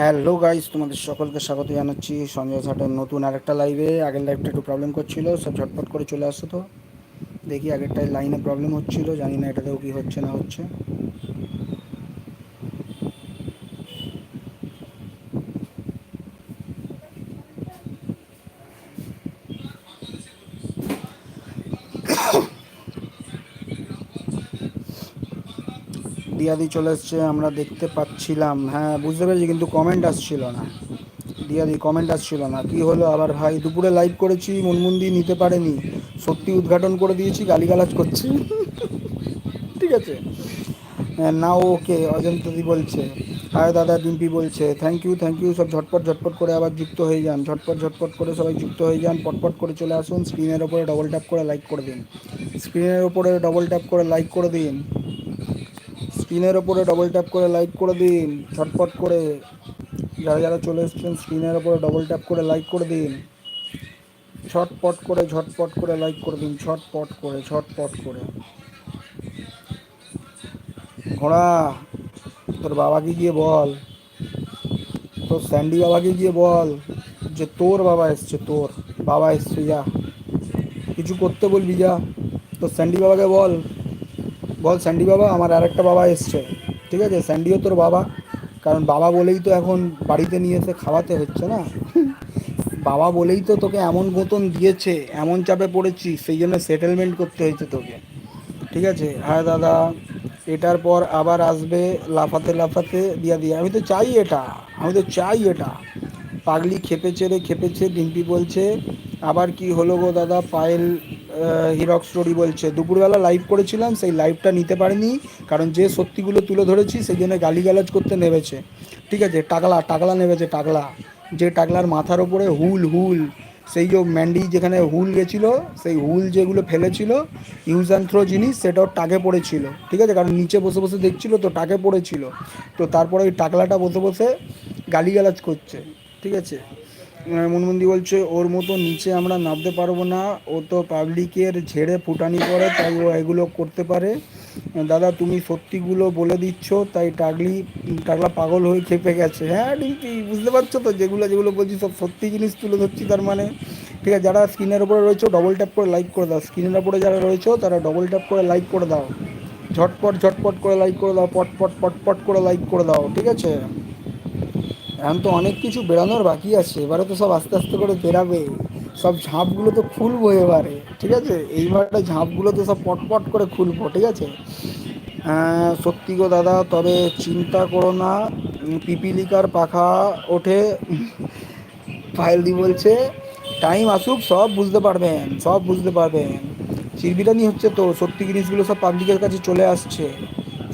Hello guys তোমাদের সকলকে স্বাগত জানাচ্ছি। সঞ্জয় ঘাটের নতুন আরেকটা লাইভে আগের লাইভটা একটু প্রবলেম করছিল, সব ঝটপট করে চলে আসতো তো। দেখি আগেরটায় লাইনে প্রবলেম হচ্ছিল, জানি না এটাতেও কি হচ্ছে, না হচ্ছে। দিয়াদি চলে এসছে আমরা দেখতে পাচ্ছিলাম। হ্যাঁ বুঝতে পেরেছি কিন্তু কমেন্ট আসছিল না। দিয়াদি কমেন্ট আসছিল না। কি হলো? আবার ভাই দুপুরে লাইভ করেছি মনমন্দি নিতে পারেনি। সত্যি উদ্ঘাটন করে দিয়েছি গালিগালাজ করছি। ঠিক আছে। হ্যাঁ, না ওকে অজন্তদি বলছে। হায় দাদা ডিম্পি বলছে থ্যাংক ইউ থ্যাংক ইউ সব ঝটপট ঝটপট করে আবার যুক্ত হয়ে যান। ঝটপট ঝটপট করে সবাই যুক্ত হয়ে যান। পটপট করে চলে আসুন স্ক্রিনের ওপরে ডবল ট্যাপ করে লাইক করে দিন। স্ক্রিনের ওপরে ডবল ট্যাপ করে লাইক করে দিন। স্ক্রিনের ওপরে ডবল ট্যাপ করে লাইক করে দিন, ঝটপট করে। যারা যারা চলে এসছেন, স্ক্রিনের ওপরে ডবল ট্যাপ করে লাইক করে দিন। ছটপট করে, ঝটপট করে লাইক করে দিন ছটপট করে ছটপট করে। ঘোড়া, তোর বাবাকে গিয়ে বল। তোর স্যান্ডি বাবাকে গিয়ে বল যে তোর বাবা এসছে, তোর বাবা এসছে, যা। কিছু করতে বলবি, যা। তোর স্যান্ডি বাবাকে বল। বল স্যান্ডি বাবা, আমার আরেকটা বাবা এসছে। ঠিক আছে? স্যান্ডিও তোর বাবা। কারণ বাবা বলেই তো এখন বাড়িতে নিয়ে এসে খাওয়াতে হচ্ছে না। বাবা বলেই তো তোকে এমন বেতন দিয়েছে, এমন চাপে পড়েছি সেই জন্য সেটেলমেন্ট করতে হয়েছে তোকে। ঠিক আছে? হ্যাঁ দাদা, এটার পর আবার আসবে, লাফাতে লাফাতে দিয়া দিয়ে। আমি তো চাই এটা, আমি তো চাই এটা। পাগলি খেপেছে রে, খেপেছে, ডিম্পি বলছে আবার কি হলো গো দাদা? পায়েল হিরক স্টোরি বলছে, দুপুরবেলা লাইভ করেছিলাম, সেই লাইভটা নিতে পারিনি, কারণ যে সত্যিগুলো তুলে ধরেছি সেই জন্য গালিগালাজ করতে নেমেছে। ঠিক আছে, টাকলা টাকলা নেমেছে, টাকলা। যে টাকলার মাথার ওপরে হুল হুল। সেই যে ম্যান্ডি যেখানে হুল গেছিল, সেই হুল যেগুলো ফেলেছিল ইউজ অ্যান্ড থ্রো জিনিস, সেটাও টাকে পড়েছিল। ঠিক আছে, কারণ নিচে বসে বসে দেখছিল, তো টাকে পড়েছিল। তো তারপরে ওই টাকলাটা বসে বসে গালিগালাজ করছে। ঠিক আছে মনমন্দি বলছে, ওর মতো নিচে আমরা নামতে পারব না। ও তো পাবলিকের ঝেড়ে ফুটানি করে, তাই ও এগুলো করতে পারে। দাদা, তুমি সত্যিগুলো বলে দিচ্ছ, তাই টাগলি, টাগলা পাগল হয়ে খেপে গেছে। হ্যাঁ ডিম্পি বুঝতে পারছ তো? যেগুলো যেগুলো বলছি, সব সত্যি জিনিস তুলে ধরছি তার মানে। ঠিক আছে, যারা স্ক্রিনের উপরে রয়েছে ডবল ট্যাপ করে লাইক করে দাও। স্ক্রিনের উপরে যারা রয়েছে, তারা ডবল ট্যাপ করে লাইক করে দাও। ঝটপট ঝটপট করে লাইক করে দাও, পটপট পটপট করে লাইক করে দাও। ঠিক আছে? এখন তো অনেক কিছু বেরানোর বাকি আছে। এবারে তো সব আস্তে আস্তে করে বেরাবে। সব ঝাঁপগুলো তো খুলবো এবারে, ঠিক আছে? এইবারটা ঝাঁপগুলো তো সব পটপট করে খুলবো, ঠিক আছে? সত্যি গো দাদা, তবে চিন্তা করো না। পিপিলিকার পাখা ওঠে। ফাইল ফাইলদি বলছে টাইম আসুক, সব বুঝতে পারবেন, সব বুঝতে পারবেন। চিরবিরানি হচ্ছে তো, সত্যি জিনিসগুলো সব পাবলিকের কাছে চলে আসছে।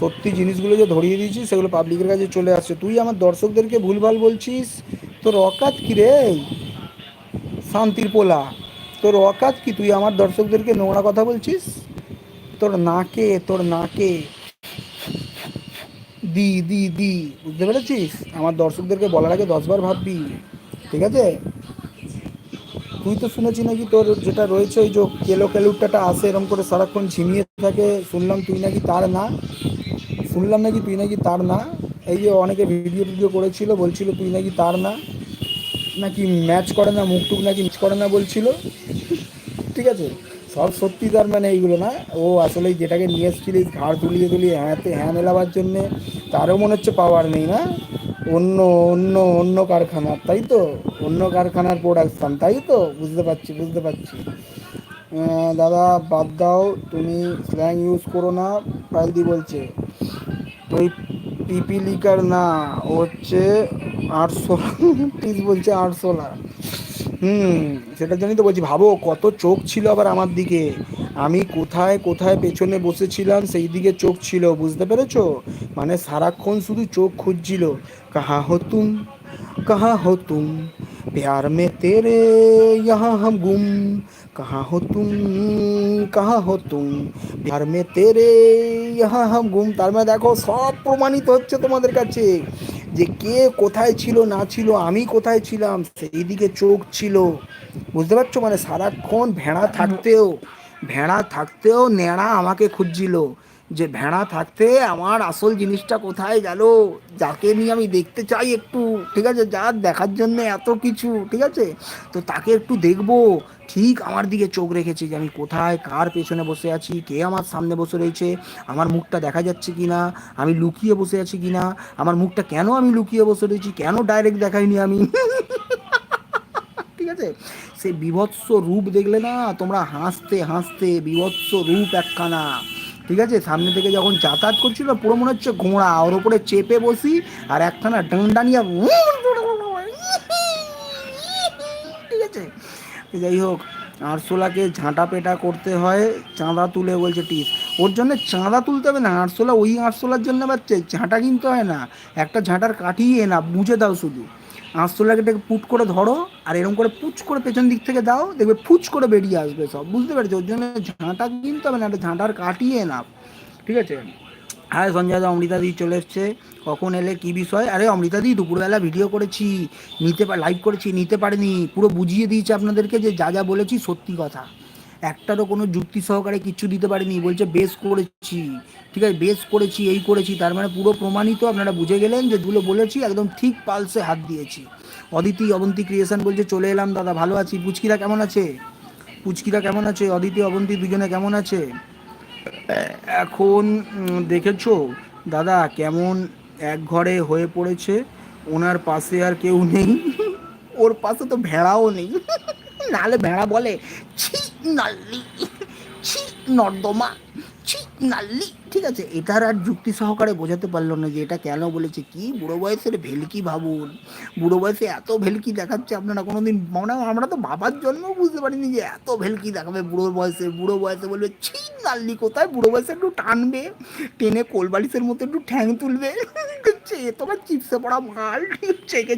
সত্যি জিনিসগুলো যে ধরিয়ে দিয়েছিস, সেগুলো পাবলিকের কাছে চলে আসছে। তুই আমার দর্শকদেরকে ভুলভাল বলছিস? তোর অকাত কি রে? শান্তির পোলা। তোর অকাত কি? তুই আমার দর্শকদেরকে নোংরা কথা বলছিস? তোর নাকে তোর নাকে। দি দি দি। বুঝতে পেরেছিস? আমার দর্শকদেরকে বলার আগে দশবার ভাববি। ঠিক আছে? তুই তো শুনেছি নাকি তোর যেটা রয়েছে ওই যে কেলো কেলুরটাটা আসে এরকম করে সারাক্ষণ ঝিমিয়ে থাকে, শুনলাম তুই নাকি তার না। শুনলাম নাকি তুই নাকি তার না। এই যে অনেকে ভিডিও টিডিও করেছিল, বলছিল তুই নাকি তার না। নাকি ম্যাচ করে না, মুখটুক নাকি ম্যাচ করে না বলছিল। ঠিক আছে? সব সত্যি তার মানে এইগুলো না। ও আসলে যেটাকে নিয়ে এসেছিলিস ঘাড় তুলিয়ে তুলিয়ে হ্যাঁতে হ্যাঁ মেলাবার জন্যে, তারও মনে হচ্ছে পাওয়ার নেই না? অন্য অন্য অন্য কারখানার তাই তো? অন্য কারখানার প্রোডাকশান তাই তো? বুঝতে পারছি বুঝতে পারছি। দাদা, বাদ দাও, তুমি স্ল্যাং ইউজ করো না, পাইলদি বলছে। ওই পিপিলিকার না হচ্ছে আটশো পিস বলছে আটশোলা হুম, সেটার জন্যই তো বলছি, ভাবো, কত চোখ ছিল আবার আমার দিকে। আমি কোথায় কোথায় পেছনে বসেছিলাম সেই দিকে চোখ ছিল বুঝতে পেরেছো মানে সারাক্ষণ শুধু চোখ খুঁজছিল কাহা হো তুম কাহা হো তুম প্যার মে তেরে यहाँ हम गुम कहाँ हो तुम कहाँ हो तुम प्यार में तेरे यहाँ हम গুম তার মানে দেখো সব প্রমাণিত হচ্ছে তোমাদের কাছে যে কে কোথায় ছিল না ছিল আমি কোথায় ছিলাম সেই দিকে চোখ ছিল বুঝতে পারছো মানে সারাক্ষণ ভেড়া থাকতেও ভেড়া থাকতেও নেড়া আমাকে খুঁজছিল যে ভেড়া থাকতে আমার আসল জিনিসটা কোথায় গেল? যাকে নিয়ে আমি দেখতে চাই একটু, ঠিক আছে? যার দেখার জন্য এত কিছু, ঠিক আছে? তো তাকে একটু দেখব। ঠিক আমার দিকে চোখ রেখেছে যে আমি কোথায়, কার পেছনে বসে আছি, কে আমার সামনে বসে রয়েছে, আমার মুখটা দেখা যাচ্ছে কি না আমি লুকিয়ে বসে আছি কি না আমার মুখটা কেন আমি লুকিয়ে বসে রয়েছি, কেন ডাইরেক্ট দেখাইনি আমি? আছে সেই বিভৎস রূপ দেখলে না তোমরা হাসতে হাসতে বিভৎস রূপ একখানা ঠিক আছে সামনে থেকে যখন যাতায়াত করছিল পুরো মনে হচ্ছে ঘোড়া ওর উপরে চেপে বসি আর একখানা ডান্ডা নিয়ে ঠিক আছে যাই হোক আরশোলাকে ঝাঁটা পেটা করতে হয় চাঁদা তুলে বলছে টিস ওর জন্য চাঁদা তুলতে হবে না আরশোলা ওই আরশোলার জন্য বাচ্চা ঝাঁটা কিনতে হয় না একটা ঝাঁটার কাঠিয়ে না বুঝে দাও শুধু আঁশতলাকে পুট করে ধরো, আর এরকম করে পুচ করে পেছন দিক থেকে দাও, দেখবে ফুচ করে বেরিয়ে আসবে সব। বুঝতে পেরেছ? ওর জন্য ঝাঁটা কিনতে হবে না একটা ঝাঁটার কাটিয়ে না ঠিক আছে? হ্যাঁ সঞ্জয় দা, অমৃতা দি চলে এসছে। কখন এলে? কি বিষয়? আরে অমৃতা দি, দুপুরবেলা ভিডিও করেছি। নিতে লাইভ করেছি, নিতে পারিনি। পুরো বুঝিয়ে দিয়েছি আপনাদেরকে যে যা যা বলেছি সত্যি কথা। একটারও কোনো যুক্তি সহকারে কিচ্ছু দিতে পারিনি। বলছে, বেশ করেছি। ঠিক আছে, বেশ করেছি, এই করেছি। তার মানে পুরো প্রমাণিত, আপনারা বুঝে গেলেন যে যেগুলো বলেছি, একদম ঠিক পালসে হাত দিয়েছি। অদিতি, অবন্তী ক্রিয়েশন বলছে, চলে এলাম দাদা, ভালো আছি। পুচকিরা কেমন আছে? পুচকিরা কেমন আছে? অদিতি, অবন্তী দুজনে কেমন আছে? এখন দেখেছ? দাদা, কেমন এক ঘরে হয়ে পড়েছে। ওনার পাশে আর কেউ নেই। ওর পাশে তো ভেড়াও নেই। নালে ভেড়া বলে, ছি নাল্লি ছি নর্দমা ছি নাল্লি ঠিক আছে, এটার আর যুক্তি সহকারে বোঝাতে পারল না যে এটা কেন বলেছে, কি বুড়ো বয়সের ভেলকি ভাবুন, বুড়ো বয়সে এত ভেলকি দেখাচ্ছে আপনারা কোনো দিন মনে আমরা তো বাবার জন্মও বুঝতে পারিনি যে এত ভেলকি দেখাবে বুড়ো বয়সে বুড়ো বয়সে বলবে ছিন নাল্লি কোথায়, বুড়ো বয়সে একটু টানবে, টেনে কোলবালিশের মতো একটু ঠ্যাং তুলবে, এ তো আবার চিপসে পড়া মাল চেকে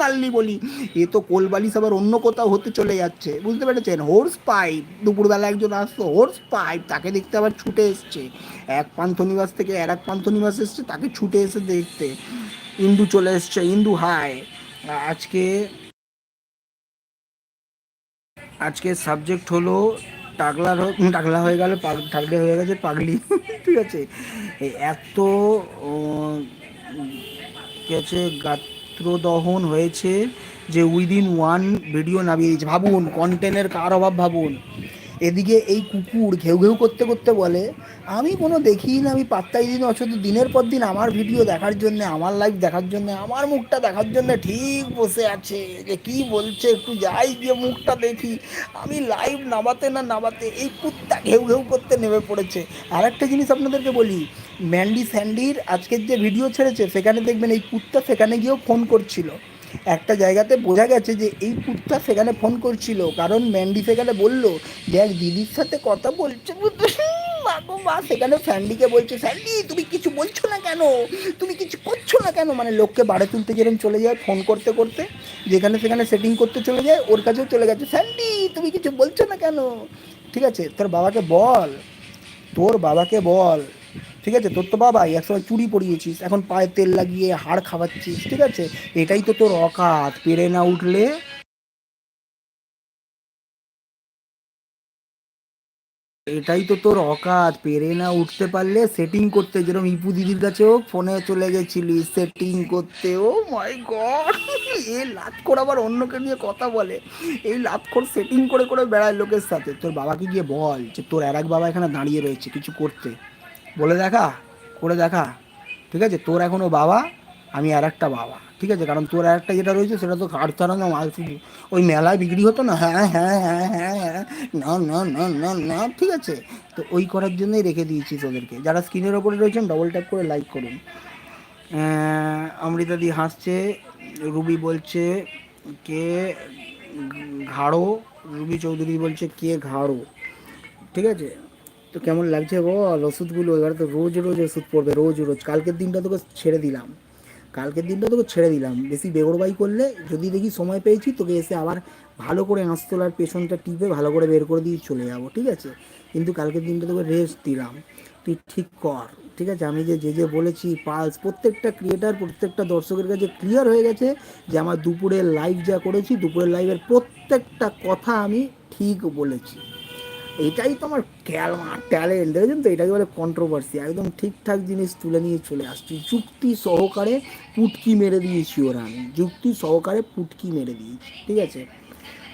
নাল্লি বলি, এ তো কোলবালিশ আবার অন্য কোথাও হতে চলে যাচ্ছে, বুঝতে পেরেছেন? হোর্স পাইপ দুপুরবেলা একজন আসতো হোর্স পাইপ তাকে দেখতে আবার ছুটে এসছে। এক পান্থনিবাস থেকে আর এক পান্থনিবাস এসছে, তাকে ছুটে এসে দেখতে। ইন্দু চলে এসছে, ইন্দু হাই আজকে আজকে সাবজেক্ট হলো টাকলার টাকলা হয়ে গেল টাকলে হয়ে গেছে পাগলি। ঠিক আছে? এত গেছে গাত্রদহন হয়েছে যে উইদিন ওয়ান ভিডিও নামিয়ে দিয়েছে। ভাবুন কন্টেন্টের কার অভাব, ভাবুন। এদিকে এই কুকুর ঘেউ ঘেউ করতে করতে বলে, আমি কোনো দেখি না আমি পাত্তাই দিন অথচ দিনের পর দিন আমার ভিডিও দেখার জন্য, আমার লাইভ দেখার জন্য, আমার মুখটা দেখার জন্য ঠিক বসে আছে যে কি বলছে, একটু যাই গিয়ে মুখটা দেখি। আমি লাইভ নামাতে না নামাতে এই কুত্তা ঘেউ ঘেউ করতে নেমে পড়েছে। আর একটা জিনিস আপনাদেরকে বলি, ম্যান্ডি স্যান্ডির আজকের যে ভিডিও ছেড়েছে, সেখানে দেখবেন এই কুত্তা সেখানে গিয়েও ফোন করছিল। একটা জায়গাতে বোঝা গেছে যে এই কুত্তা সেখানে ফোন করছিল, কারণ ম্যান্ডি সেখানে বলল, দেখ, দিদির সাথে কথা বলছে মা সেখানে স্যান্ডিকে বলছে, স্যান্ডি, তুমি কিছু বলছো না কেন? তুমি কিছু করছ না কেন? মানে লোককে বাড়ে তুলতে যেরকম চলে যায়, ফোন করতে করতে, যেখানে সেখানে সেটিং করতে চলে যায়, ওর কাছেও চলে গেছে, স্যান্ডি, তুমি কিছু বলছো না কেন? ঠিক আছে, তোর বাবাকে বল, তোর বাবাকে বল। ঠিক আছে? তোর তো বাবা, একসময় চুরি পরিয়েছিস, এখন পায়ে তেল লাগিয়ে হাড় খাওয়াচ্ছিস, ঠিক আছে? এটাই তো তোর অকাত, পেরে না উঠলে। এটাই তো তোর অকাত, পেরে না উঠতে পারলে সেটিং করতে, যেরকম ইপু দিদির কাছেও ফোনে চলে গেছিলি সেটিং করতে। ও মাই গড এ লাতখোর আবার অন্যকে নিয়ে কথা বলে। এই লাতখোর সেটিং করে করে বেড়ায় লোকের সাথে। তোর বাবাকে গিয়ে বল যে তোর আর এক বাবা এখানে দাঁড়িয়ে রয়েছে কিছু করতে। বলে দেখা, করে দেখা। ঠিক আছে? তোর এখনও বাবা, আমি আর একটা বাবা। ঠিক আছে? কারণ তোর একটা যেটা রয়েছে, সেটা তো কাঠ চালানো মাল শুধু ওই মেলায় বিক্রি হতো না? হ্যাঁ হ্যাঁ হ্যাঁ হ্যাঁ হ্যাঁ না না না না না, ঠিক আছে? তো ওই করার জন্যই রেখে দিয়েছি তোদেরকে। যারা স্ক্রিনের ওপরে রয়েছেন ডবল ট্যাপ করে লাইক করুন। অমৃতাদি হাসছে, রুবি বলছে, কে ঘাড়ো? রুবি চৌধুরী বলছে, কে ঘাড়ো? ঠিক আছে? তো কেমন লাগছে বল? ওষুধগুলো এবার তো রোজ রোজ ওষুধ পড়বে, রোজ রোজ। কালকের দিনটা তোকে ছেড়ে দিলাম। কালকের দিনটা তোকে ছেড়ে দিলাম। বেশি বেগরবাই করলে যদি দেখি সময় পেয়েছি, তোকে এসে আবার ভালো করে আঁচতলার পেছনটা টিপে ভালো করে বের করে দিয়ে চলে যাব, ঠিক আছে? কিন্তু কালকের দিনটা তোকে রেস্ট দিলাম। তুই ঠিক কর, ঠিক আছে? আমি যে যে যে বলেছি পালস প্রত্যেকটা ক্রিয়েটার প্রত্যেকটা দর্শকের কাছে ক্লিয়ার হয়ে গেছে যে আমার দুপুরের লাইভ যা করেছি, দুপুরের লাইভের প্রত্যেকটা কথা আমি ঠিক বলেছি। এটাই তো আমার আমার ট্যালেন্ট দেখেছেন তো এটাকে বলে কন্ট্রোভার্সি একদম ঠিকঠাক জিনিস তুলে নিয়ে চলে আসছি। যুক্তি সহকারে পুটকি মেরে দিয়েছি ওরা আমি। যুক্তি সহকারে পুটকি মেরে দিয়েছি, ঠিক আছে?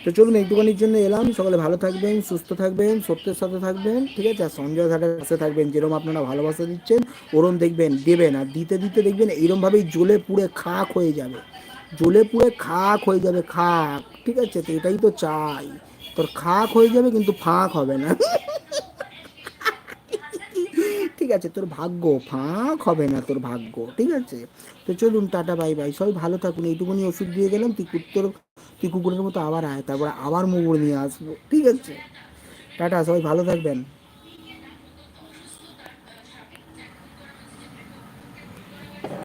তো চলুন, একটুখানির জন্য এলাম। সকালে ভালো থাকবেন, সুস্থ থাকবেন, সত্যের সাথে থাকবেন, ঠিক আছে? আর সঞ্জয় ঘাটের পাশে থাকবেন, যেরকম আপনারা ভালোবাসা দিচ্ছেন, ওরম দেখবেন, দেবেন। আর দিতে দিতে দেখবেন, এইরমভাবেই জ্বলে পুড়ে খাক হয়ে যাবে। জ্বলে পুড়ে খাক হয়ে যাবে, খাক, ঠিক আছে? তো এটাই তো চাই। তোর খাক হয়ে যাবে, কিন্তু ফাঁক হবে না। ঠিক আছে, তোর ভাগ্য, ফাঁক হবে না তোর ভাগ্য, ঠিক আছে? তো চলুন, টাটা, বাই বাই, সবাই ভালো থাকুন। এইটুকুনি ওষুধ দিয়ে গেলাম তুই কুত্তর তুই কুকুরের মতো আবার আয়, তারপরে আবার মুগুর নিয়ে আসব, ঠিক আছে? টাটা, সবাই ভালো থাকবেন।